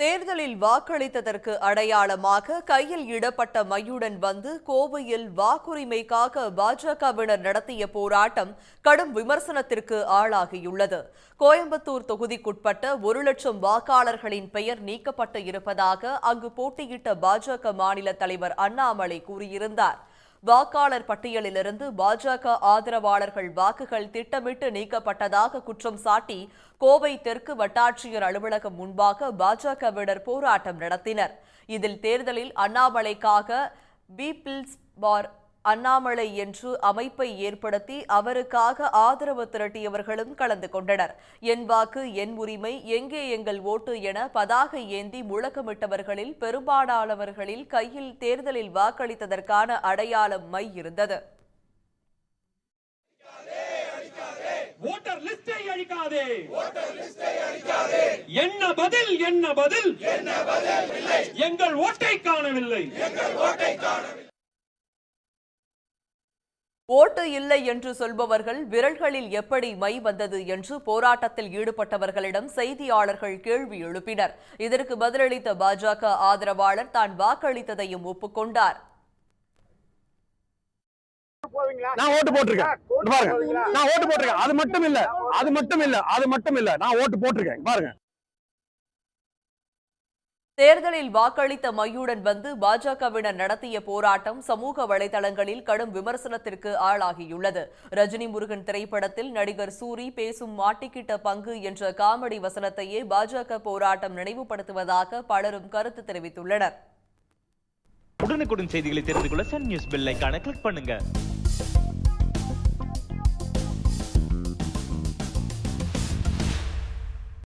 தேர்தலில் வாக்களித்ததற்கு அடையாளமாக கையில் இடப்பட்ட மையுடன் வந்து கோவையில் வாக்குரிமைக்காக பாஜகவினர் நடத்திய போராட்டம் கடும் விமர்சனத்திற்கு ஆளாகியுள்ளது. கோயம்புத்தூர் தொகுதிக்குட்பட்ட ஒரு லட்சம் வாக்காளர்களின் பெயர் நீக்கப்பட்டு இருப்பதாக அங்கு போட்டியிட்ட பாஜக மாநில தலைவர் அண்ணாமலை கூறியிருந்தார். வாக்காளர் பட்டியலிலிருந்து பாஜக ஆதரவாளர்கள் வாக்குகள் திட்டமிட்டு நீக்கப்பட்டதாக குற்றம் சாட்டி கோவை தெற்கு வட்டாட்சியர் அலுவலகம் முன்பாக பாஜகவினர் போராட்டம் நடத்தினர். இதில் தேர்தலில் அண்ணாமலைக்காக பீப்பிள்ஸ் பார் அண்ணாமலை என்று அமைப்பை ஏற்படுத்தி அவருக்காக ஆதரவு திரட்டியவர்களும் கலந்து கொண்டனர். என் வாக்கு என் உரிமை எங்கே எங்கள் ஓட்டு என பதாகை ஏந்தி முழக்கமிட்டவர்களில் பெரும்பாலானவர்களில் கையில் தேர்தலில் வாக்களித்ததற்கான அடையாளம் மை இருந்தது. ஓட்டர் லிஸ்டை அழிக்காதே. என்ன பதில் என்ன பதில். எங்கள் ஓட்டை காணவில்லை. ஓட்டு இல்லை என்று சொல்பவர்கள் விரல்களில் எப்படி மை வந்தது என்று போராட்டத்தில் ஈடுபட்டவர்களிடம் செய்தியாளர்கள் கேள்வி எழுப்பினர். இதற்கு பதிலளித்த பாஜக ஆதரவாளர் தான் வாக்களித்ததையும் ஒப்புக்கொண்டார். நான் ஓட்டு போட்டிருக்கேன். இங்க பாருங்க. நான் ஓட்டு போட்டிருக்கேன். அது மட்டும் இல்ல. அது மட்டும் இல்ல. அது மட்டும் இல்ல. நான் ஓட்டு போட்டிருக்கேன். பாருங்க. தேர்தலில் வாக்களித்த மையுடன் வந்து பாஜகவினர் நடத்திய போராட்டம் சமூக வலைதளங்களில் கடும் விமர்சனத்திற்கு ஆளாகியுள்ளது. ரஜினி முருகன் திரைப்படத்தில் நடிகர் சூரி பேசும் மாட்டிக்கிட்ட பங்கு என்ற காமெடி வசனத்தையே பாஜக போராட்டம் நினைவுபடுத்துவதாக பலரும் கருத்து தெரிவித்துள்ளனர். உடனுக்குடன் செய்திகளை தெரிந்து கொள்ள சன் நியூஸ் பெல் கிளிக் பண்ணுங்க.